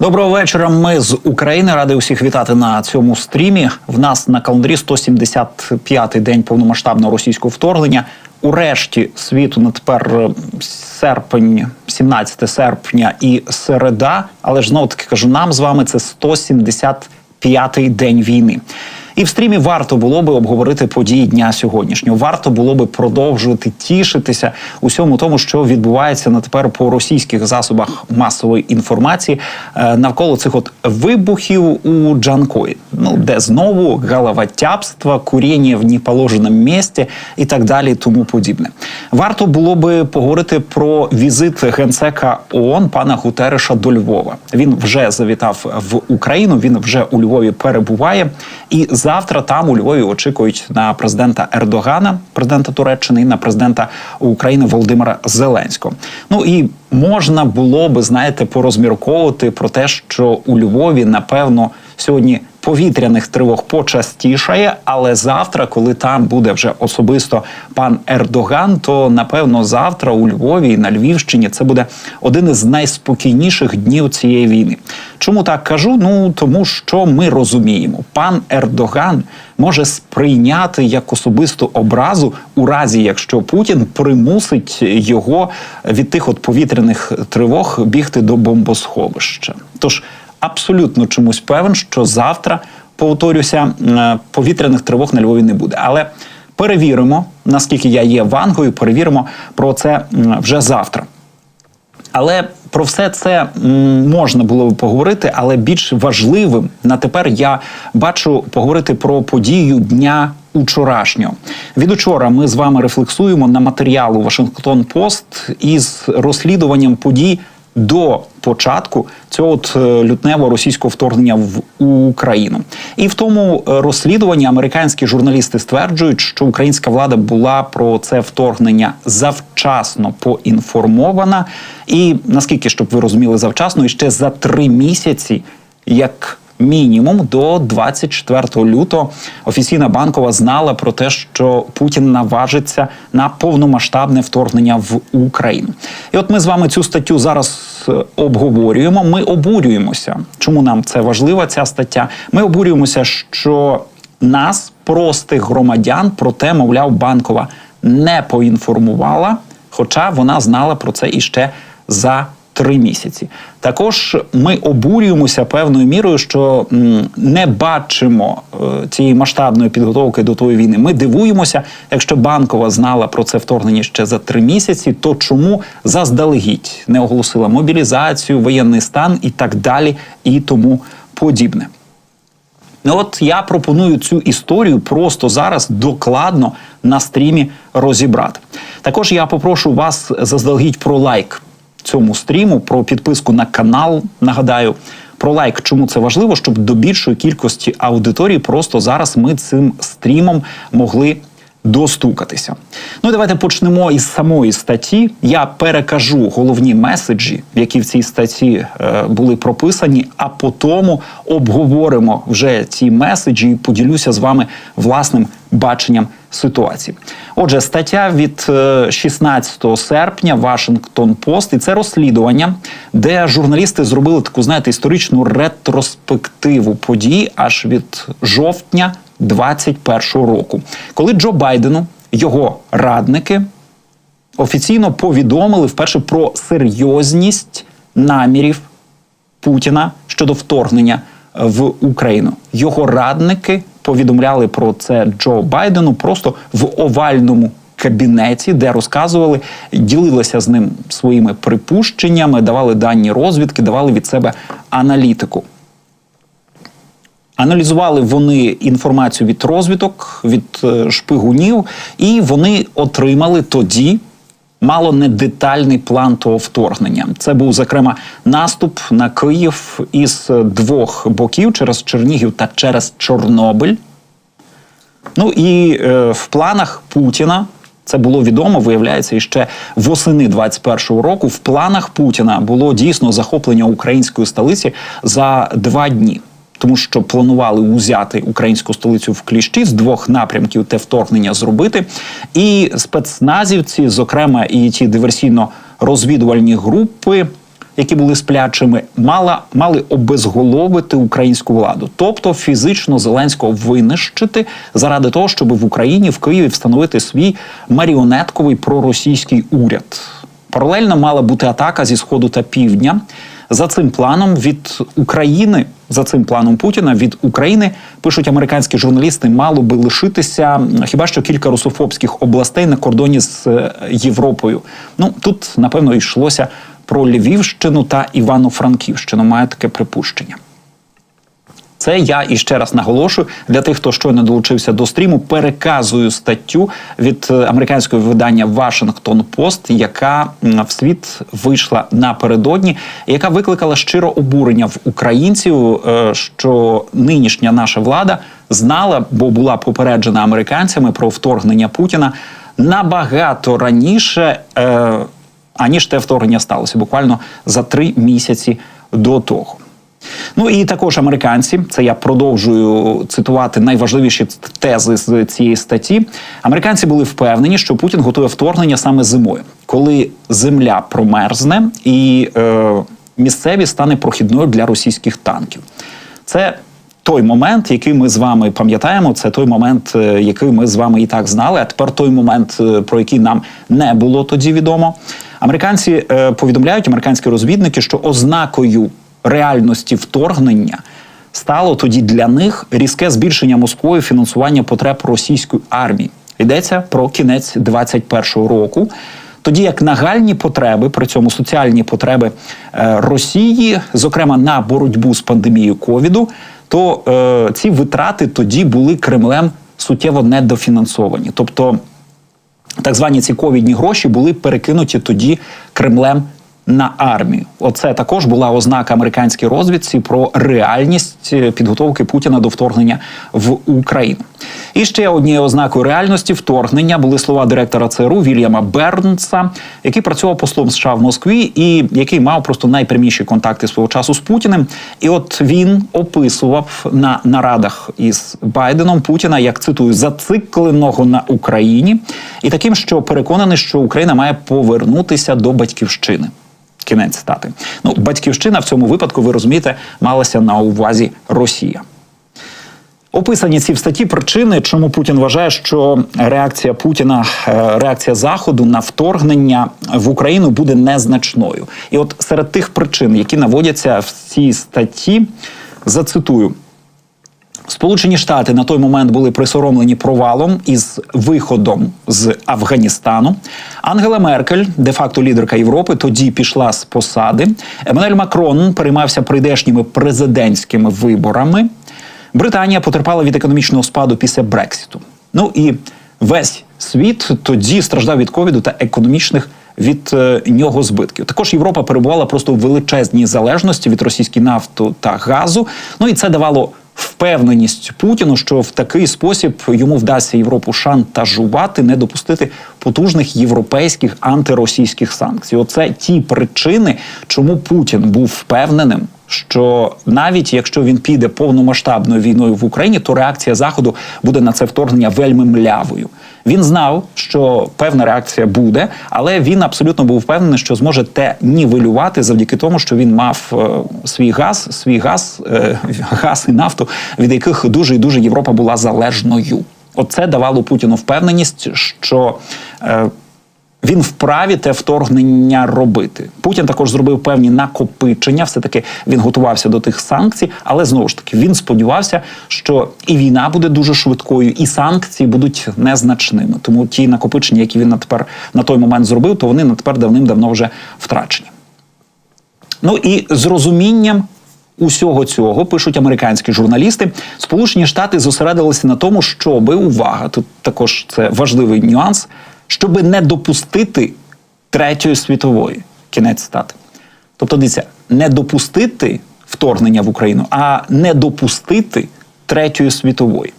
Доброго вечора. Ми з України ради усіх вітати на цьому стрімі. В нас на календарі 175-й день повномасштабного російського вторгнення. У решті світу на тепер е, серпень, 17 серпня і середа. Але ж знову таки кажу, нам з вами це 175-й день війни. І в стрімі варто було би обговорити події дня сьогоднішнього. Варто було би продовжувати тішитися усьому тому, що відбувається на тепер по російських засобах масової інформації е, навколо цих от вибухів у Джанкої. Ну де знову головотяпство, куріння в неположеному місці і так далі, тому подібне. Варто було би поговорити про візит генсека ООН пана Гутереша до Львова. Він вже завітав в Україну. Він вже у Львові перебуває і завтра там у Львові очікують на президента Ердогана, президента Туреччини, і на президента України Володимира Зеленського. Ну і можна було би знаєте порозмірковувати про те, що у Львові напевно сьогодні. Повітряних тривог почастішає, але завтра, коли там буде вже особисто пан Ердоган, то напевно завтра у Львові і на Львівщині це буде один із найспокійніших днів цієї війни. Чому так кажу? Ну тому що ми розуміємо, пан Ердоган може сприйняти як особисту образу у разі, якщо Путін примусить його від тих от повітряних тривог бігти до бомбосховища. Тож абсолютно чомусь певен, що завтра, повторюся, е, повітряних тривог на Львові не буде. Але перевіримо, наскільки я є вангою, перевіримо про це вже завтра. Але про все це можна було б поговорити, але більш важливим на тепер я бачу поговорити про подію дня учорашнього. Від учора ми з вами рефлексуємо на матеріалу Вашингтон Пост із розслідуванням подій до початку цього от е, лютневого російського вторгнення в Україну. І в тому е, розслідуванні американські журналісти стверджують, що українська влада була про це вторгнення завчасно поінформована. І наскільки щоб ви розуміли завчасно, і ще за три місяці, як мінімум до 24 лютого офіційна банкова знала про те, що Путін наважиться на повномасштабне вторгнення в Україну. І от ми з вами цю статтю зараз е, обговорюємо. Ми обурюємося. Чому нам це важлива ця стаття? Ми обурюємося, що нас, простих громадян, про те, мовляв, банкова не поінформувала, хоча вона знала про це іще за три місяці. Також ми обурюємося певною мірою, що не бачимо е, цієї масштабної підготовки до тої війни. Ми дивуємося, якщо банкова знала про це вторгнення ще за три місяці, то чому заздалегідь не оголосила мобілізацію, воєнний стан і так далі, і тому подібне. Ну от я пропоную цю історію просто зараз докладно на стрімі розібрати. Також я попрошу вас заздалегідь про лайк цьому стріму, про підписку на канал. Нагадаю, про лайк, чому це важливо, щоб до більшої кількості аудиторії просто зараз ми цим стрімом могли. Достукатися. Ну давайте почнемо із самої статті. Я перекажу головні меседжі, які в цій статті е, були прописані, а потім обговоримо вже ці меседжі і поділюся з вами власним баченням ситуації. Отже, стаття від е, 16 серпня Вашингтон Пост, і це розслідування, де журналісти зробили таку, знаєте, історичну ретроспективу подій аж від жовтня 21 року, коли Джо Байдену його радники офіційно повідомили вперше про серйозність намірів Путіна щодо вторгнення в Україну. Його радники повідомляли про це Джо Байдену просто в овальному кабінеті, де розказували, ділилися з ним своїми припущеннями, давали дані розвідки, давали від себе аналітику. Аналізували вони інформацію від розвиток, від е, шпигунів, і вони отримали тоді мало не детальний план того вторгнення. Це був зокрема наступ на Київ із двох боків через Чернігів та через Чорнобиль. Ну і е, в планах Путіна. Це було відомо, виявляється, і ще восени 21-го року. В планах Путіна було дійсно захоплення української столиці за два дні тому що планували узяти українську столицю в кліщі з двох напрямків те вторгнення зробити. І спецназівці, зокрема, і ті диверсійно-розвідувальні групи. які були сплячими, мала мали обезголовити українську владу, тобто фізично Зеленського винищити заради того, щоб в Україні в Києві встановити свій маріонетковий проросійський уряд. Паралельно мала бути атака зі сходу та півдня. За цим планом від України, за цим планом Путіна від України пишуть американські журналісти, мало би лишитися хіба що кілька русофобських областей на кордоні з е, Європою. Ну тут напевно йшлося про Львівщину та Івано-Франківщину. Має таке припущення. Це я і ще раз наголошую для тих, хто щойно долучився до стріму. Переказую статтю від е, американського видання Washington Post, яка в світ вийшла напередодні, яка викликала щиро обурення в українців, е, що нинішня наша влада знала, бо була попереджена американцями про вторгнення Путіна набагато раніше. Е, аніж те вторгнення сталося буквально за три місяці до того. Ну і також американці, це я продовжую цитувати найважливіші тези з цієї статті. Американці були впевнені, що Путін готує вторгнення саме зимою, коли земля промерзне і е, місцевість стане прохідною для російських танків. Це той момент, який ми з вами пам'ятаємо, це той момент, е, який ми з вами і так знали. А тепер той момент, е, про який нам не було тоді відомо. Американці е, повідомляють, американські розвідники, що ознакою реальності вторгнення стало тоді для них різке збільшення Москвою фінансування потреб російської армії. Йдеться про кінець 21-го року. Тоді як нагальні потреби, при цьому соціальні потреби е, Росії, зокрема на боротьбу з пандемією ковіду, то е, ці витрати тоді були Кремлем суттєво недофінансовані. Тобто так звані ці ковідні гроші були перекинуті тоді Кремлем на армію. Оце також була ознака американській розвідці про реальність е, підготовки Путіна до вторгнення в Україну. І ще однією ознакою реальності вторгнення були слова директора ЦРУ Вільяма Бернса, який працював послом США в Москві і який мав просто найпряміші контакти свого часу з Путіним. І от він описував на нарадах із Байденом Путіна як цитую зацикленого на Україні, і таким, що переконаний, що Україна має повернутися до батьківщини. Кінець стати. Ну, батьківщина в цьому випадку, ви розумієте, малася на увазі Росія. Описані ці в статті причини, чому Путін вважає, що реакція Путіна, е, реакція Заходу на вторгнення в Україну буде незначною. І от серед тих причин, які наводяться в цій статті, зацитую. Сполучені Штати на той момент були присоромлені провалом із виходом з Афганістану. Ангела Меркель, де-факто лідерка Європи, тоді пішла з посади. Еммануель Макрон переймався прийдешніми президентськими виборами. Британія потерпала від економічного спаду після Брексіту. Ну і весь світ тоді страждав від ковіду та економічних від е, нього збитків. Також Європа перебувала просто в величезній залежності від російської нафту та газу. Ну і це давало впевненість Путіну, що в такий спосіб йому вдасться Європу шантажувати, не допустити потужних європейських антиросійських санкцій. Оце ті причини, чому Путін був впевненим. Що навіть якщо він піде повномасштабною війною в Україні, то реакція Заходу буде на це вторгнення вельми млявою. Він знав, що певна реакція буде, але він абсолютно був впевнений, що зможе те нівелювати завдяки тому, що він мав е, свій газ, свій газ, е, газ і нафту, від яких дуже і дуже Європа була залежною. Оце давало Путіну впевненість, що е, він вправі те вторгнення робити. Путін також зробив певні накопичення. Все таки він готувався до тих санкцій, але знову ж таки він сподівався, що і війна буде дуже швидкою, і санкції будуть незначними. Тому ті накопичення, які він на тепер на той момент зробив, то вони на тепер давним-давно вже втрачені. Ну і з розумінням. Усього цього пишуть американські журналісти. Сполучені Штати зосередилися на тому, щоби увага, тут також це важливий нюанс, щоби не допустити третьої світової кінець стати. Тобто, дивіться, не допустити вторгнення в Україну, а не допустити третьої світової.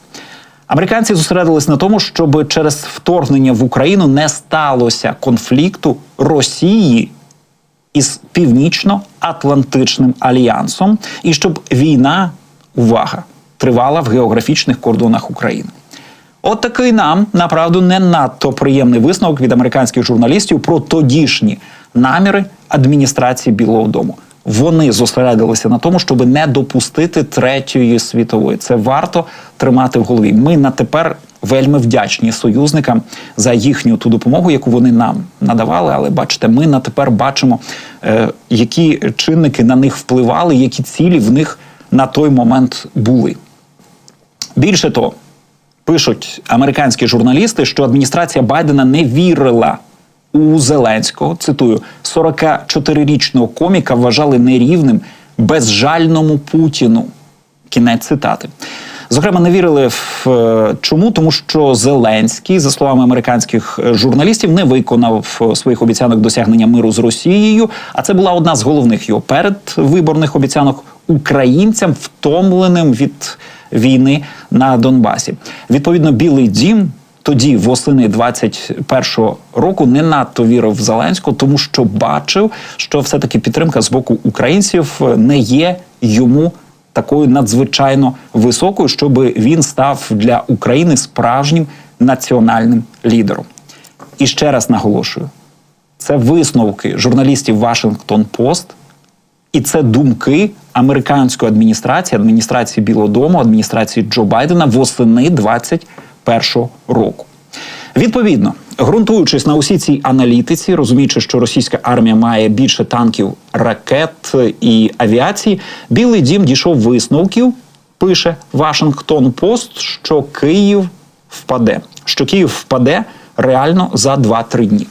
Американці зосередились на тому, щоб через вторгнення в Україну не сталося конфлікту Росії із Північно-Атлантичним альянсом, і щоб війна, увага, тривала в географічних кордонах України. От такий нам направду не надто приємний висновок від американських журналістів про тодішні наміри адміністрації Білого Дому. Вони зосередилися на тому, щоб не допустити третьої світової. Це варто тримати в голові. Ми на тепер вельми вдячні союзникам за їхню ту допомогу, яку вони нам надавали. Але бачите, ми на тепер бачимо, е, які чинники на них впливали, які цілі в них на той момент були. Більше того, пишуть американські журналісти, що адміністрація Байдена не вірила у Зеленського. Цитую, 44-річного коміка вважали нерівним безжальному Путіну. Кінець цитати. Зокрема, не вірили в е, чому, тому що Зеленський, за словами американських е, журналістів, не виконав е, своїх обіцянок досягнення миру з Росією. А це була одна з головних його передвиборних обіцянок українцям, втомленим від війни на Донбасі. Відповідно, Білий Дім. Тоді, восени 21-го року, не надто вірив в Зеленського, тому що бачив, що все-таки підтримка з боку українців не є йому такою надзвичайно високою, щоб він став для України справжнім національним лідером. І ще раз наголошую: це висновки журналістів Вашингтон Пост, і це думки американської адміністрації, адміністрації Білого Дому, адміністрації Джо Байдена восени 21-го року. Відповідно, ґрунтуючись на усій цій аналітиці, розуміючи, що російська армія має більше танків, ракет і авіації, Білий Дім дійшов висновків. Пише Вашингтон Пост, що Київ впаде. Що Київ впаде реально за 2-3 дні.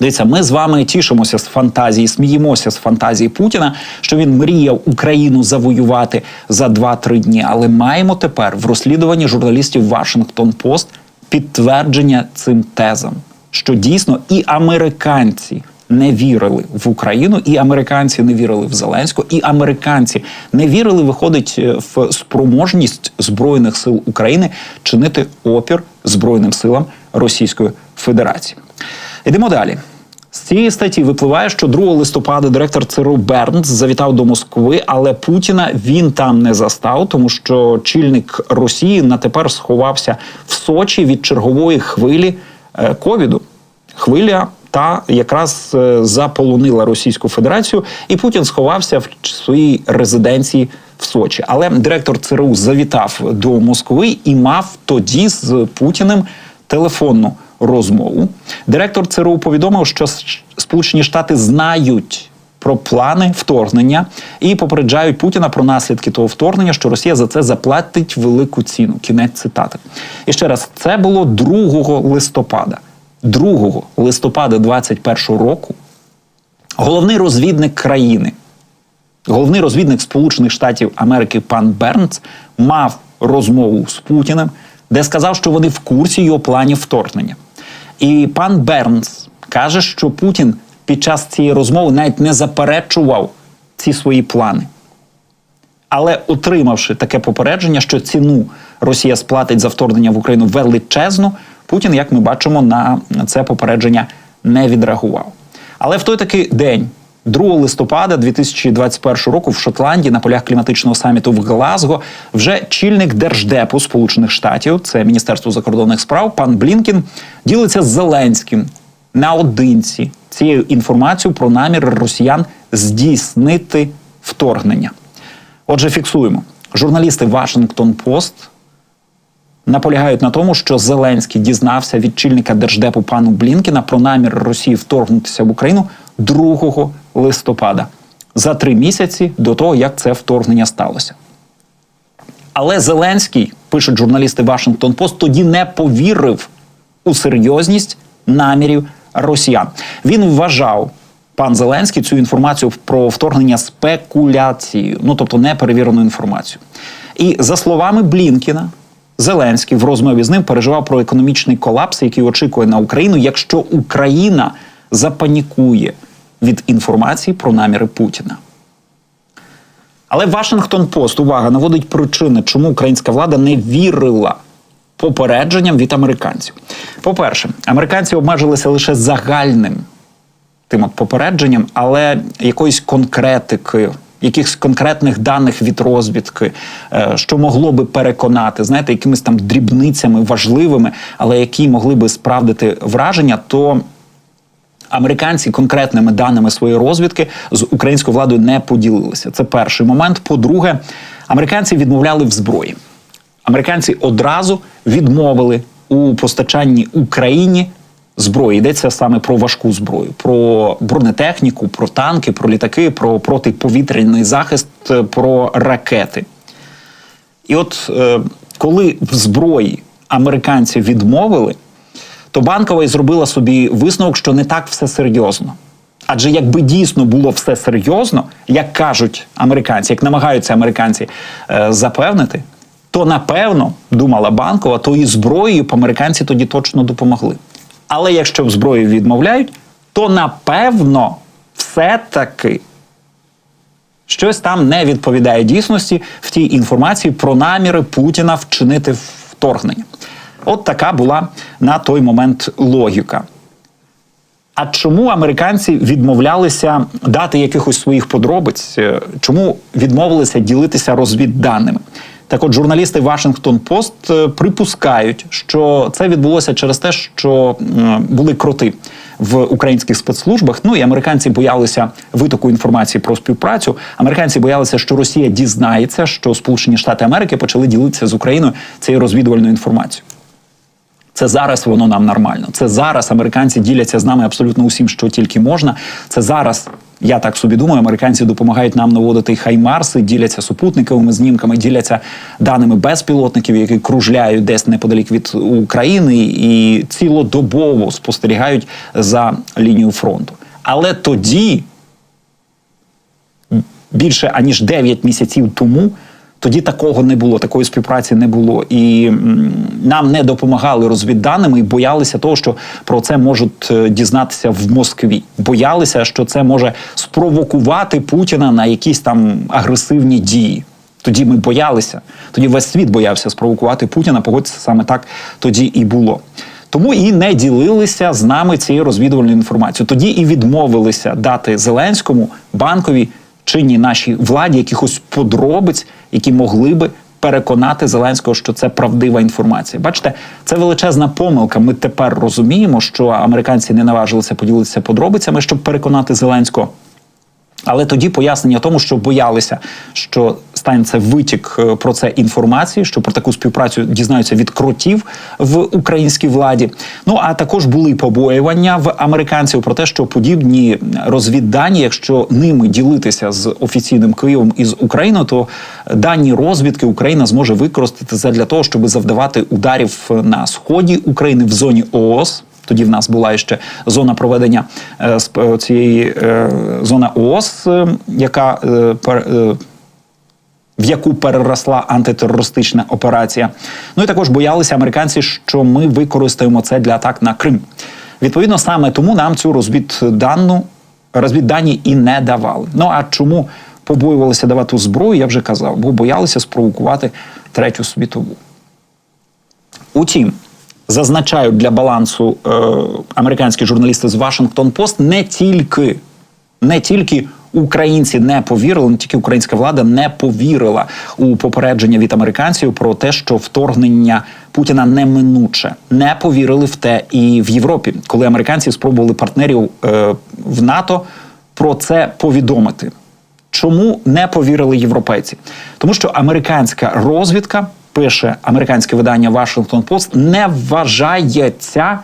Дивіться, ми з вами тішимося з фантазії, сміємося з фантазії Путіна, що він мріяв Україну завоювати за 2-3 дні. Але маємо тепер в розслідуванні журналістів Вашингтон Пост підтвердження цим тезам, що дійсно і американці не вірили в Україну, і американці не вірили в Зеленського, і американці не вірили, виходить е, в спроможність збройних сил України чинити опір збройним силам Російської Федерації. Йдемо далі. З цієї статті випливає, що 2 листопада директор ЦРУ Бернс завітав до Москви, але Путіна він там не застав, тому що чільник Росії на тепер сховався в Сочі від чергової хвилі е, ковіду. Хвиля та якраз е, заполонила Російську Федерацію, і Путін сховався в своїй резиденції в Сочі. Але директор ЦРУ завітав до Москви і мав тоді з Путіним телефонну розмову. Директор ЦРУ повідомив, що Сполучені Штати знають. Про плани вторгнення і попереджають Путіна про наслідки того вторгнення, що Росія за це заплатить велику ціну. Кінець цитати. І ще раз, це було 2 листопада. 2 листопада 2021 року головний розвідник країни, головний розвідник Сполучених Штатів Америки пан Бернц мав розмову з Путіним, де сказав, що вони в курсі його планів вторгнення. І пан Бернс каже, що Путін під час цієї розмови навіть не заперечував ці свої плани. Але отримавши таке попередження, що ціну Росія сплатить за вторгнення в Україну величезну, Путін, як ми бачимо, на це попередження не відреагував. Але в той такий день, 2 листопада 2021 року, в Шотландії на полях кліматичного саміту в Глазго, вже чільник держдепу Сполучених Штатів, це Міністерство закордонних справ, пан Блінкін, ділиться з Зеленським наодинці цією інформацією про намір росіян здійснити вторгнення. Отже, фіксуємо журналісти Вашингтон Пост наполягають на тому, що Зеленський дізнався від чільника держдепу пану Блінкіна про намір Росії вторгнутися в Україну 2 листопада за три місяці до того, як це вторгнення сталося. Але Зеленський, пишуть журналісти Вашингтон Пост, тоді не повірив у серйозність намірів росіян. Він вважав. Пан Зеленський цю інформацію про вторгнення спекуляцією, ну тобто неперевірену інформацію. І за словами Блінкіна, Зеленський в розмові з ним переживав про економічний колапс, який очікує на Україну, якщо Україна запанікує від інформації про наміри Путіна. Але Вашингтон Пост увага наводить причини, чому українська влада не вірила попередженням від американців. По-перше, американці обмежилися лише загальним тим от попередженням, але якоїсь конкретики якихось конкретних даних від розвідки, е, що могло би переконати, знаєте, якимись там дрібницями важливими, але які могли би справдити враження, то Американці конкретними даними своєї розвідки з українською владою не поділилися. Це перший момент. По-друге, американці відмовляли в зброї. Американці одразу відмовили у постачанні Україні зброї. Йдеться саме про важку зброю, про бронетехніку, про танки, про літаки, про протиповітряний захист, про ракети. І от е, коли в зброї американці відмовили, то банкова і зробила собі висновок, що не так все серйозно. Адже якби дійсно було все серйозно, як кажуть американці, як намагаються американці е, запевнити, то напевно, думала банкова, то і зброєю б американці тоді точно допомогли. Але якщо в зброї відмовляють, то напевно все-таки щось там не відповідає дійсності в тій інформації про наміри Путіна вчинити вторгнення. От така була на той момент логіка. А чому американці відмовлялися дати якихось своїх подробиць? Е, Чому відмовилися ділитися розвідданими? Так от журналісти Вашингтон Пост е, припускають, що це відбулося через те, що були кроти в українських спецслужбах. Ну і американці боялися витоку інформації про співпрацю. Американці боялися, що Росія дізнається, що Сполучені Штати Америки почали ділитися з Україною цією розвідувальною інформацією. Це зараз воно нам нормально. Це зараз американці діляться з нами абсолютно усім, що тільки можна. Це зараз. Я так собі думаю, американці допомагають нам наводити хаймарси, діляться супутниковими знімками, діляться даними безпілотників, які кружляють десь неподалік від України, і цілодобово спостерігають за лінією фронту. Але тоді, більше аніж 9 місяців тому. Тоді такого не було, такої співпраці не було, і нам не допомагали розвідданими і боялися того, що про це можуть е, дізнатися в Москві. Боялися, що це може спровокувати Путіна на якісь там агресивні дії. Тоді ми боялися. Тоді весь світ боявся спровокувати Путіна. Погодьтеся, саме так тоді і було. Тому і не ділилися з нами цією розвідувальною інформацією. Тоді і відмовилися дати Зеленському банкові чинній нашій владі якихось подробиць, які могли би переконати Зеленського, що це правдива інформація. Бачите, це величезна помилка. Ми тепер розуміємо, що американці не наважилися поділитися подробицями, щоб переконати Зеленського. Але тоді пояснення тому, що боялися, що станеться витік е, про це інформації, що про таку співпрацю дізнаються від кротів в українській владі. Ну а також були побоювання в американців про те, що подібні розвіддані, якщо ними ділитися з офіційним Києвом і з Україною, то дані розвідки Україна зможе використати це для того, щоб завдавати ударів на сході України в зоні ООС. Тоді в нас була ще зона проведення е, цієї е, зона ООС, е, яка пер, в яку переросла антитерористична операція. Ну і також боялися американці, що ми використаємо це для атак на Крим. Відповідно, саме тому нам цю розвіддану розвіддані і не давали. Ну а чому побоювалися давати зброю, я вже казав, бо боялися спровокувати третю світову. Утім, зазначають для балансу е, американські журналісти з Вашингтон Пост не тільки, не тільки українці не повірили, не тільки українська влада не повірила у попередження від американців про те, що вторгнення Путіна неминуче. Не повірили в те і в Європі, коли американці спробували партнерів е, в НАТО про це повідомити. Чому не повірили європейці? Тому що американська розвідка пише американське видання Washington Post, не вважається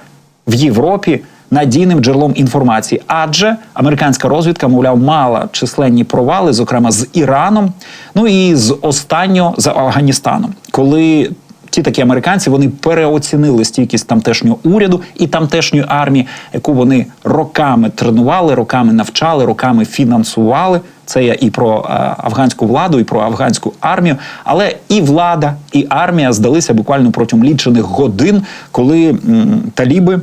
в Європі надійним джерелом інформації, адже американська розвідка, мовляв, мала численні провали, зокрема з Іраном, ну і з останнього з Афганістаном, коли. Ті такі американці вони переоцінили стійкість тамтешнього уряду і тамтешньої армії, яку вони роками тренували, роками навчали, роками фінансували. Це я і про е, афганську владу, і про афганську армію. Але і влада, і армія здалися буквально протягом лічених годин, коли м, таліби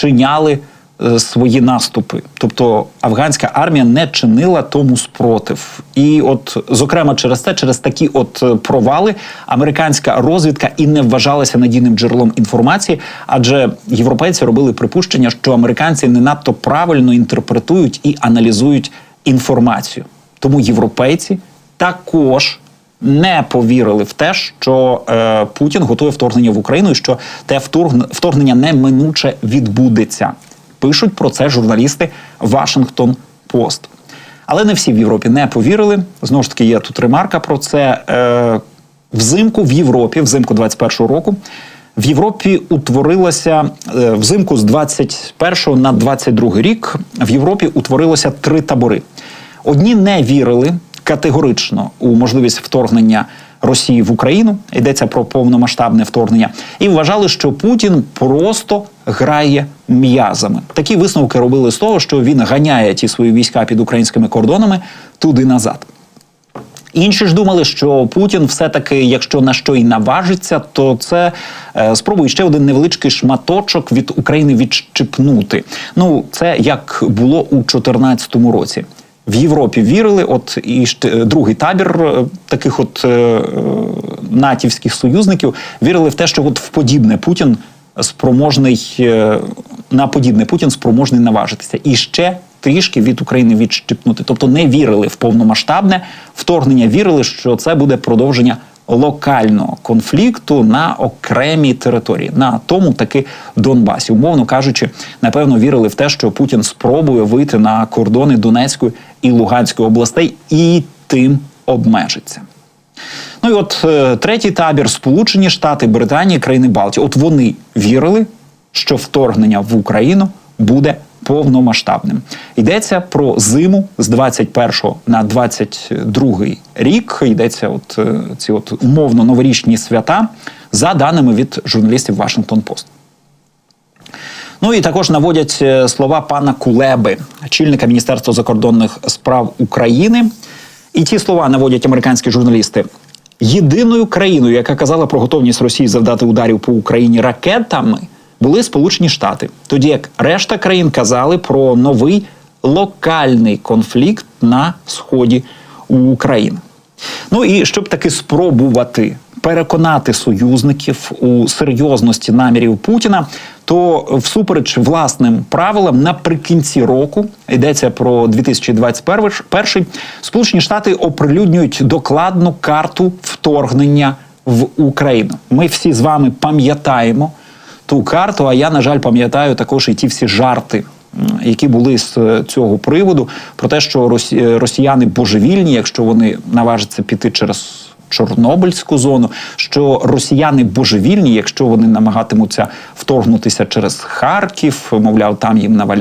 вчиняли е, свої наступи. Тобто афганська армія не чинила тому спротив. І от, зокрема, через це, через такі от е, провали, американська розвідка і не вважалася надійним джерелом інформації, адже європейці робили припущення, що американці не надто правильно інтерпретують і аналізують інформацію. Тому європейці також не повірили в те, що е, Путін готує вторгнення в Україну, і що те вторгнення неминуче відбудеться. Пишуть про це журналісти Вашингтон Пост. Але не всі в Європі не повірили. Знову ж таки, є тут ремарка про це. Е, взимку в Європі, взимку 21-го року, в Європі утворилося е, взимку з 21 на 22 рік. В Європі утворилося три табори. Одні не вірили категорично у можливість вторгнення Росії в Україну. Йдеться про повномасштабне вторгнення, і вважали, що Путін просто грає м'язами. Такі висновки робили з того, що він ганяє ті свої війська під українськими кордонами туди назад. Інші ж думали, що Путін все-таки, якщо на що й наважиться, то це е, спробує ще один невеличкий шматочок від України відщипнути. Ну, це як було у 2014 році. В Європі вірили, от і другий табір е, таких от е, е, натівських союзників вірили в те, що от в подібне Путін спроможний е, на подібне Путін спроможний наважитися і ще трішки від України відщипнути. Тобто не вірили в повномасштабне вторгнення, вірили, що це буде продовження локального конфлікту на окремій території, на тому таки Донбасі. Умовно кажучи, напевно, вірили в те, що Путін спробує вийти на кордони Донецької і Луганської областей і тим обмежиться. Ну і от е, третій табір Сполучені Штати, Британія, країни Балтії. От вони вірили, що вторгнення в Україну буде повномасштабним. Йдеться про зиму з 21 на 22 рік. Йдеться от е, ці от умовно новорічні свята за даними від журналістів Вашингтон Пост. Ну і також наводять е, слова пана Кулеби, очільника Міністерства закордонних справ України. І ті слова наводять американські журналісти. Єдиною країною, яка казала про готовність Росії завдати ударів по Україні ракетами, були Сполучені Штати. Тоді як решта країн казали про новий локальний конфлікт на сході України. Ну і щоб таки спробувати переконати союзників у серйозності намірів Путіна, то всупереч власним правилам наприкінці року йдеться про 2021, Сполучені Штати оприлюднюють докладну карту вторгнення в Україну. Ми всі з вами пам'ятаємо ту карту. А я, на жаль, пам'ятаю також і ті всі жарти. Які були з е, цього приводу про те, що е, росіяни божевільні, якщо вони наважаться піти через Чорнобильську зону, що росіяни божевільні, якщо вони намагатимуться вторгнутися через Харків, мовляв, там їм наваляють.